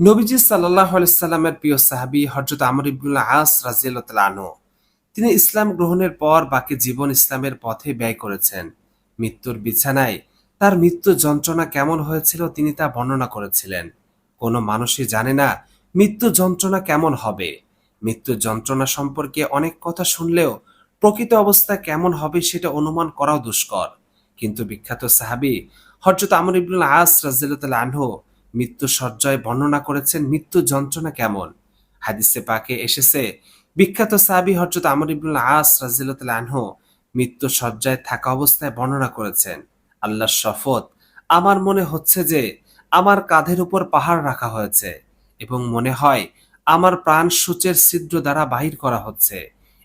নবীজি সাল্লাহ সাল্লামের প্রিয় সাহাবি হজরত আমর ইবনুল্লাহ আস রাজিয়াল আনহু। তিনি ইসলাম গ্রহণের পর বাকি জীবন ইসলামের পথে ব্যয় করেছেন। মৃত্যুর বিছানায় তার মৃত্যু যন্ত্রণা কেমন হয়েছিল তিনি তা বর্ণনা করেছিলেন। কোনো মানুষই জানে না মৃত্যু যন্ত্রণা কেমন হবে। মৃত্যু যন্ত্রণা সম্পর্কে অনেক কথা শুনলেও প্রকৃত অবস্থা কেমন হবে সেটা অনুমান করাও দুষ্কর। কিন্তু বিখ্যাত সাহাবি হজরত আমর ইবনুল আস রাজিয়াল আনহু মৃত্যু সজ্জায় বর্ণনা করেছেন, মৃত্যু যন্ত্রণা কেমন? হাদিসে পাকে এসেছে, বিখ্যাত সাবি হজরত আমর ইবনুল আস রাজিয়াল আনহু মৃত্যু সজ্জায় থাকা অবস্থায় বর্ণনা করেছেন, আল্লাহর শপথ আমার মনে হচ্ছে যে আমার কাঁধের উপর পাহাড় রাখা হয়েছে এবং মনে হয় আমার প্রাণ সূচের ছিদ্র দ্বারা বাহির করা হচ্ছে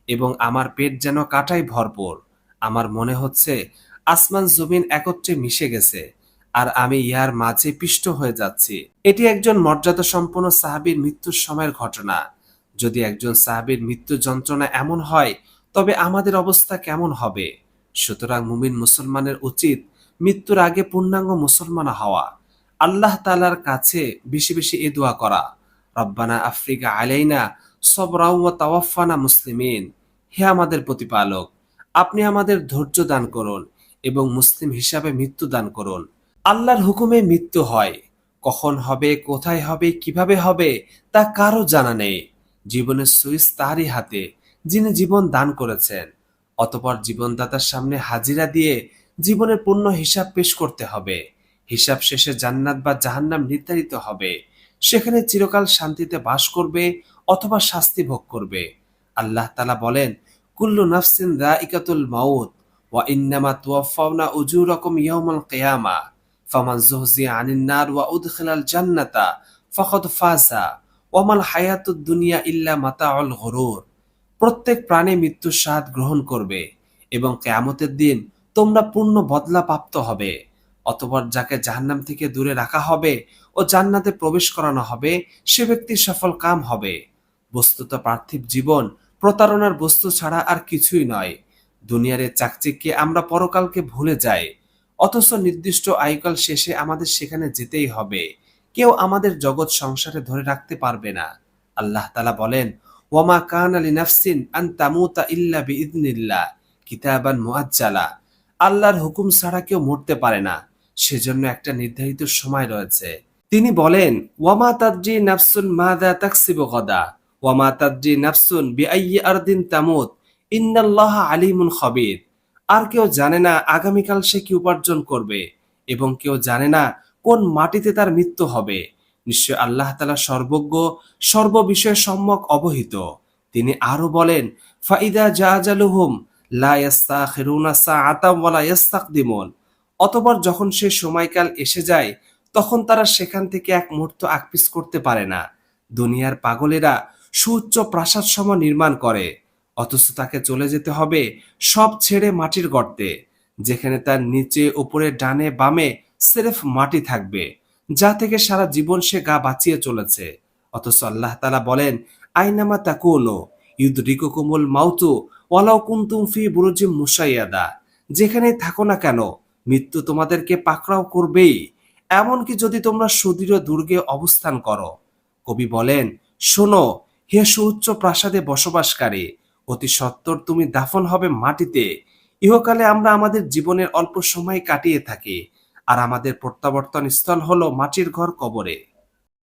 এবং আমার পেট যেন কাটাই ভরপুর। আমার মনে হচ্ছে আসমান জমিন একত্রে মিশে গেছে আর আমি ইহার মাঝে পিষ্ট হয়ে যাচ্ছি। এটি একজন মর্যাদা সম্পন্ন সাহাবীর মৃত্যুর সময়ের ঘটনা। যদি একজন সাহাবীর মৃত্যু যন্ত্রণা এমন হয়, তবে আমাদের অবস্থা কেমন হবে? সুতরাং মুমিন মুসলমানের উচিত মৃত্যুর আগে পূর্ণাঙ্গ মুসলমান হওয়া। আল্লাহ তালার কাছে বেশি বেশি এ দোয়া করা, রব্বানা আফ্রিকা আলাইনা সবরাউ ওয়া তাওয়াফানা মুসলিমিন। হে আমাদের প্রতিপালক, আপনি আমাদের ধৈর্য দান করুন এবং মুসলিম হিসাবে মৃত্যু দান করুন। আল্লাহর হুকুমে মৃত্যু হয়। কখন হবে, কোথায় হবে, কীভাবে হবে, তা কারও জানা নেই। জীবনের সুইচ তারই হাতে, যিনি জীবন দান করেছেন। অতপর জীবনদাতার সামনে হাজিরা দিয়ে জীবনের পূর্ণ হিসাব পেশ করতে হবে। হিসাব শেষে জান্নাত বা জাহান্নাম নির্ধারিত হবে। সেখানে চিরকাল শান্তিতে বাস করবে অথবা শাস্তি ভোগ করবে। আল্লাহ তালা বলেন, কুল্লু নাফসিন রাইকাতুল মাউত, ওয়া ইন্নামা তুয়াফাউনা উজুরাকুম ইয়াউমাল কিয়ামা। ফামান যুহজি আনিন নার ওয়া উদখিলাল জান্নাতা ফাকাদ ফাজা ওয়ামাল হায়াতুদ দুনিয়া ইল্লা মাতাউল গুরুর প্রত্যেক প্রাণী মৃত্যুর স্বাদ গ্রহণ করবে এবং কেয়ামতের দিন তোমরা পূর্ণ বদলা প্রাপ্ত হবে। অতপর যাকে জাহান্নাম থেকে দূরে রাখা হবে ও জান্নাতে প্রবেশ করানো হবে, সে ব্যক্তির সফল কাম হবে। বস্তুত পার্থিব জীবন প্রতারণার বস্তু ছাড়া আর কিছুই নয়। দুনিয়ার এই চাকচিক্যে আমরা পরকালকে ভুলে যাই। অথচ নির্দিষ্ট আয়ুকাল শেষে আমাদের সেখানে যেতেই হবে। কেউ আমাদের জগৎ সংসারে ধরে রাখতে পারবে না। আল্লাহ তালা বলেন, ওয়ামা কান আলী নাফসিন আন তামুতা ইল্লা কিতাবান মুআজ্জালা। আল্লাহর হুকুম ছাড়া কেউ মরতে পারে না। সেজন্য একটা নির্ধারিত সময় রয়েছে। তিনি বলেন, ওয়ামা তাদ্রি নাফসুন মাদা তাকসিবু গদা, ওয়ামা নাফসুন বিআইয়ি আরদিন তামুত, ইন্নাল্লাহ আলিমুন খবির। আর কেউ জানে না আগামীকাল সে কি উপার্জন করবে এবং কেউ জানে না কোন মাটিতে তার মৃত্যু হবে। নিশ্চয় আল্লাহ তালা সর্বজ্ঞ সর্ববিষয়ে সম্যক অবহিত। তিনি আরও বলেন, ফাইদা জাহাজালুহুম লা ইয়াস্তাখিরুনা সাআতাম ওয়া লা ইস্তাকদিমুন অতঃপর যখন সে সময়কাল এসে যায়, তখন তারা সেখান থেকে এক মুহূর্ত আকপিস করতে পারে না। দুনিয়ার পাগলেরা সুউচ্চ প্রাসাদ সম নির্মাণ করে। অথচ তাকে চলে যেতে হবে সব ছেড়ে মাটির গর্তে, যেখানে তার নিচে, উপরে, ডানে, বামে সেরেফ মাটি থাকবে, যা থেকে সারা জীবন সে গা বাঁচিয়ে চলেছে। অথচ আল্লাহ তালা বলেন, আইনামা তাকুনো ইউদ্রিকুকুমুল মাউতু ওয়ালাউ কুন্তুম ফি বুরুজিম মুসাইয়াদা যেখানে থাকো না কেন, মৃত্যু তোমাদেরকে পাকড়াও করবেই। এমনকি যদি তোমরা সুদৃঢ় দুর্গে অবস্থান করো। কবি বলেন, শোনো, হে সুউচ্চ প্রাসাদে বসবাসকারী অতি সত্তর তুমি দাফন হবে মাটিতে। ইহকালে আমরা আমাদের জীবনের অল্প সময় কাটিয়ে থাকি, আর আমাদের প্রত্যাবর্তন স্থল হলো মাটির ঘর কবরে।